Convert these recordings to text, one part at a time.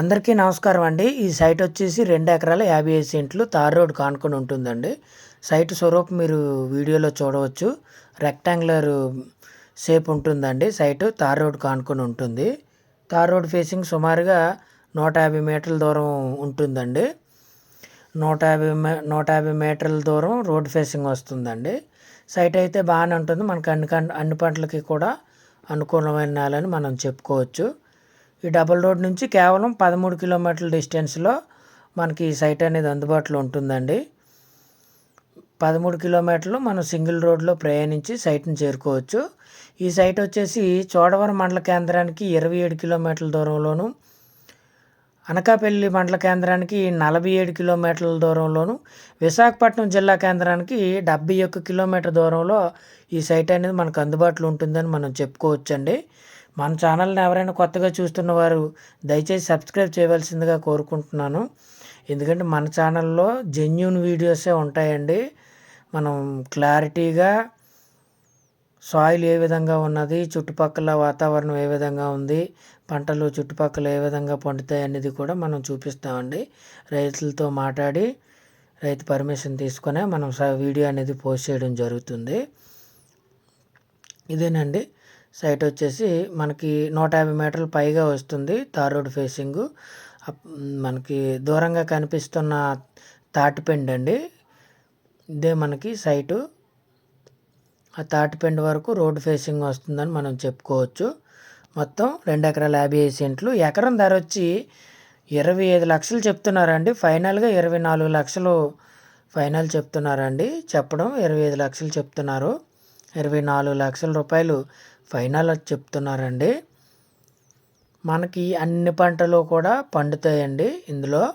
అందరికీ నమస్కారం అండి. ఈ సైట్ వచ్చేసి రెండు ఎకరాల యాభై ఐదు సెంట్లు తార్ రోడ్ కానుకొని ఉంటుందండి. సైట్ స్వరూప్ మీరు వీడియోలో చూడవచ్చు. రెక్టాంగులర్ షేప్ ఉంటుందండి సైటు. తార్ రోడ్ కానుకొని ఉంటుంది. తార్ రోడ్ ఫేసింగ్ సుమారుగా నూట యాభై మీటర్ల దూరం ఉంటుందండి. నూట యాభై మే నూట యాభై మీటర్ల దూరం రోడ్ ఫేసింగ్ వస్తుందండి. సైట్ అయితే బాగానే ఉంటుంది. మనకు అన్ని అన్ని పంటలకి కూడా అనుకూలమైన నేలని మనం చెప్పుకోవచ్చు. ఈ డబుల్ రోడ్ నుంచి కేవలం పదమూడు కిలోమీటర్ల డిస్టెన్స్లో మనకి ఈ సైట్ అనేది అందుబాటులో ఉంటుందండి. పదమూడు కిలోమీటర్లు మనం సింగిల్ రోడ్లో ప్రయాణించి సైట్ని చేరుకోవచ్చు. ఈ సైట్ వచ్చేసి చోడవరం మండల కేంద్రానికి ఇరవై ఏడు కిలోమీటర్ల దూరంలోను అనకాపల్లి మండల కేంద్రానికి నలభై ఏడు కిలోమీటర్ల దూరంలోను విశాఖపట్నం జిల్లా కేంద్రానికి డెబ్బై ఒక్క కిలోమీటర్ దూరంలో ఈ సైట్ అనేది మనకు అందుబాటులో ఉంటుందని మనం చెప్పుకోవచ్చండి. మన ఛానల్ని ఎవరైనా కొత్తగా చూస్తున్న వారు దయచేసి సబ్స్క్రైబ్ చేయవలసిందిగా కోరుకుంటున్నాను. ఎందుకంటే మన ఛానల్లో జెన్యున్ వీడియోసే ఉంటాయండి. మనం క్లారిటీగా సాయిల్ ఏ విధంగా ఉన్నది చుట్టుపక్కల వాతావరణం ఏ విధంగా ఉంది పంటలు చుట్టుపక్కల ఏ విధంగా పండుతాయి అనేది కూడా మనం చూపిస్తామండి. రైతులతో మాట్లాడి రైతు పర్మిషన్ తీసుకునే మనం స- వీడియో అనేది పోస్ట్ చేయడం జరుగుతుంది. ఇదేనండి. సైట్ వచ్చేసి మనకి నూట యాభై మీటర్లు పైగా వస్తుంది తార్ రోడ్ ఫేసింగ్. మనకి దూరంగా కనిపిస్తున్న తాటిపెండ్ అండి. ఇదే మనకి సైటు. ఆ తాటిపెండ్ వరకు రోడ్ ఫేసింగ్ వస్తుందని మనం చెప్పుకోవచ్చు. మొత్తం రెండు ఎకరాల యాభై ఐదు సెంట్లు. ఎకరం ధర వచ్చి ఇరవై ఐదు లక్షలు చెప్తున్నారండి. ఫైనల్గా ఇరవై నాలుగు లక్షలు ఫైనల్ చెప్తున్నారండి. చెప్పడం ఇరవై ఐదు లక్షలు చెప్తున్నారు. ఇరవై నాలుగు లక్షల రూపాయలు ఫైనల్ అని చెప్తున్నారండి. మనకి అన్ని పంటలు కూడా పండుతాయండి. ఇందులో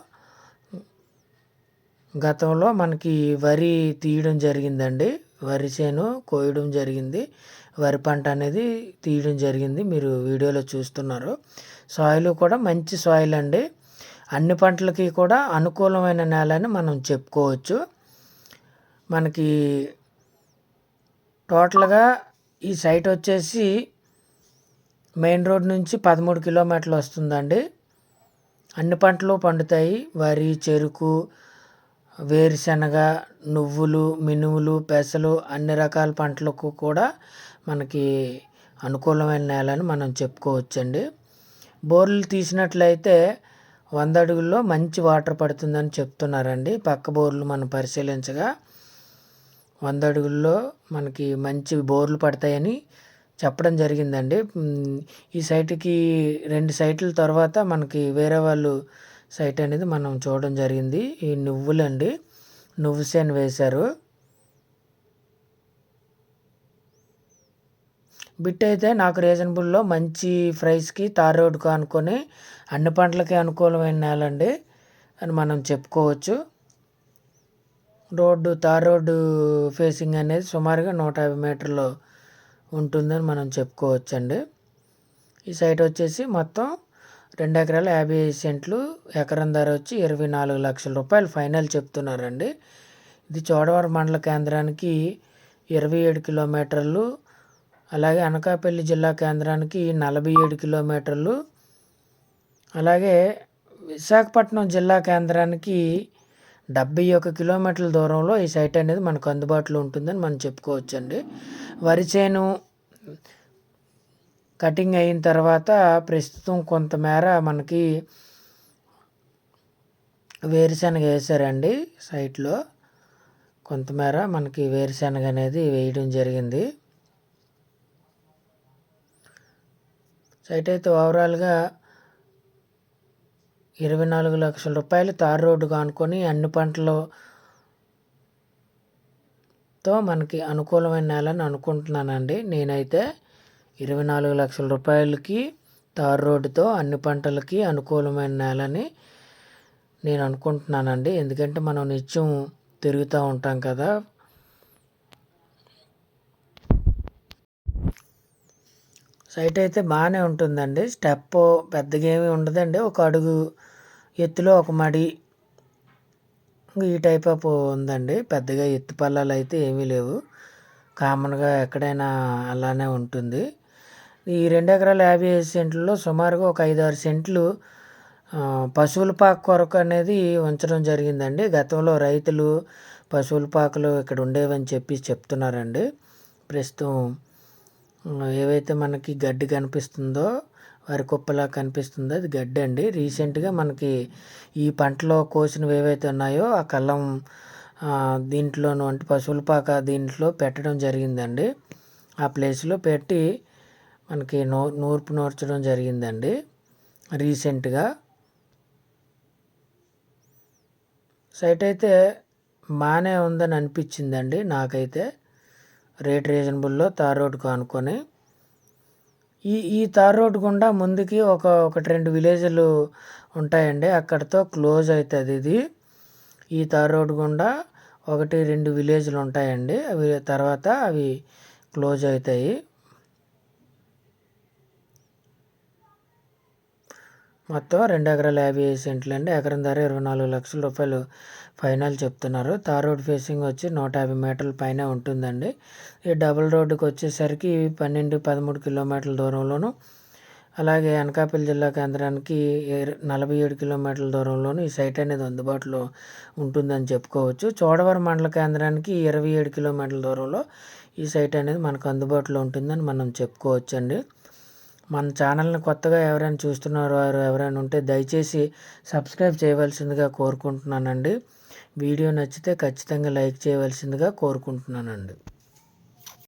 గతంలో మనకి వరి తీయడం జరిగిందండి. వరి చేను కోయడం జరిగింది. వరి పంట అనేది తీయడం జరిగింది. మీరు వీడియోలో చూస్తున్నారు. సాయిల్ కూడా మంచి సాయిల్ అండి. అన్ని పంటలకి కూడా అనుకూలమైన నేల అని మనం చెప్పుకోవచ్చు. మనకి టోటల్గా ఈ సైట్ వచ్చేసి మెయిన్ రోడ్ నుంచి పదమూడు కిలోమీటర్లు వస్తుందండి. అన్ని పంటలు పండుతాయి. వరి చెరుకు వేరుశనగ నువ్వులు మినుములు పెసలు అన్ని రకాల పంటలకు కూడా మనకి అనుకూలమైన నేల అని మనం చెప్పుకోవచ్చండి. బోర్లు తీసినట్లయితే వంద అడుగుల్లో మంచి వాటర్ పడుతుందని చెప్తున్నారండి. పక్క బోర్లు మనం పరిశీలించగా వంద అడుగుల్లో మనకి మంచి బోర్లు పడతాయని చెప్పడం జరిగిందండి. ఈ సైట్కి రెండు సైట్ల తర్వాత మనకి వేరే వాళ్ళు సైట్ అనేది మనం చూడడం జరిగింది. ఈ నువ్వులండి. నువ్వు సేను వేశారు. బిట్ అయితే నాకు రీజనబుల్లో మంచి ప్రైస్కి తార్ రోడ్డుకు అనుకొని అన్ని పంటలకి అనుకూలమైన నేలండి అని మనం చెప్పుకోవచ్చు. రోడ్డు తార్ రోడ్డు ఫేసింగ్ అనేది సుమారుగా నూట యాభై మీటర్లు ఉంటుందని మనం చెప్పుకోవచ్చండి. ఈ సైట్ వచ్చేసి మొత్తం రెండు ఎకరాల యాభై సెంట్లు ఎకరం ధర వచ్చి ఇరవై నాలుగు లక్షల రూపాయలు ఫైనల్ చెప్తున్నారండి. ఇది చోడవరం మండల కేంద్రానికి ఇరవై ఏడు కిలోమీటర్లు అలాగే అనకాపల్లి జిల్లా కేంద్రానికి నలభై ఏడు కిలోమీటర్లు అలాగే విశాఖపట్నం జిల్లా కేంద్రానికి డెబ్బై ఒక కిలోమీటర్ల దూరంలో ఈ సైట్ అనేది మనకు అందుబాటులో ఉంటుందని మనం చెప్పుకోవచ్చండి. వరి చేను కటింగ్ అయిన తర్వాత ప్రస్తుతం కొంతమేర మనకి వేరుశనగ వేశారండి సైట్లో. కొంతమేర మనకి వేరుశనగ అనేది వేయడం జరిగింది. సైట్ అయితే ఓవరాల్గా ఇరవై నాలుగు లక్షల రూపాయలు తార రోడ్డుకు అనుకొని అన్ని పంటలతో మనకి అనుకూలమైన నేలని అనుకుంటున్నానండి. నేనైతే ఇరవై నాలుగు లక్షల రూపాయలకి తారు రోడ్డుతో అన్ని పంటలకి అనుకూలమైన నేలని నేను అనుకుంటున్నానండి. ఎందుకంటే మనం నిత్యం తిరుగుతూ ఉంటాం కదా. సైట్ అయితే బాగానే ఉంటుందండి. స్టెప్ పెద్దగా ఏమీ ఉండదండి. ఒక అడుగు ఎత్తులో ఒక మడి. ఈ టైప్ ఆఫ్ ఉందండి. పెద్దగా ఎత్తు పల్లాలు అయితే ఏమీ లేవు. కామన్గా ఎక్కడైనా అలానే ఉంటుంది. ఈ రెండు ఎకరాల యాభై ఐదు సెంట్లలో సుమారుగా ఒక ఐదు ఆరు సెంట్లు పశువుల పాక కొరకు అనేది ఉంచడం జరిగిందండి. గతంలో రైతులు పశువుల పాకలు ఇక్కడ ఉండేవని చెప్పి చెప్తున్నారండి. ప్రస్తుతం ఏవైతే మనకి గడ్డి కనిపిస్తుందో వరి కుప్పలా కనిపిస్తుందో అది గడ్డి అండి. రీసెంట్గా మనకి ఈ పంటలో కోసినవి ఏవైతే ఉన్నాయో ఆ కళ్ళం దీంట్లోను అంటే పశువుల పాక దీంట్లో పెట్టడం జరిగిందండి. ఆ ప్లేస్లో పెట్టి మనకి నూ నూర్పు నూర్చడం జరిగిందండి రీసెంట్గా. సైట్ అయితే బాగానే ఉందని అనిపించిందండి నాకైతే. రేట్ రీజనబుల్లో తార్ రోడ్డుకు అనుకొని ఈ ఈ తార్ రోడ్ గుండా ముందుకి ఒక ఒకటి రెండు విలేజ్లు ఉంటాయండి. అక్కడితో క్లోజ్ అవుతుంది ఇది. ఈ తార్ రోడ్ గుండా ఒకటి రెండు విలేజ్లు ఉంటాయండి. అవి తర్వాత అవి క్లోజ్ అవుతాయి మొత్తం రెండు ఎకరాల యాభై ఐదు సెంట్లు అండి. ఎకరం ధర ఇరవై నాలుగు లక్షల రూపాయలు ఫైనల్ చెప్తున్నారు. తార్ రోడ్ ఫేసింగ్ వచ్చి నూట యాభై మీటర్ల పైన ఉంటుందండి. ఈ డబుల్ రోడ్డుకి వచ్చేసరికి పన్నెండు పదమూడు కిలోమీటర్ల దూరంలోను అలాగే అనకాపల్లి జిల్లా కేంద్రానికి నలభై ఏడు కిలోమీటర్ల దూరంలోను ఈ సైట్ అనేది అందుబాటులో ఉంటుందని చెప్పుకోవచ్చు. చోడవరం మండల కేంద్రానికి ఇరవై ఏడు కిలోమీటర్ల దూరంలో ఈ సైట్ అనేది మనకు అందుబాటులో ఉంటుందని మనం చెప్పుకోవచ్చండి. మన ఛానల్ని కొత్తగా ఎవరైనా చూస్తున్నారు వారు ఎవరైనా ఉంటే దయచేసి సబ్స్క్రైబ్ చేయవలసిందిగా కోరుకుంటున్నానండి. వీడియో నచ్చితే ఖచ్చితంగా లైక్ చేయవలసిందిగా కోరుకుంటున్నానండి.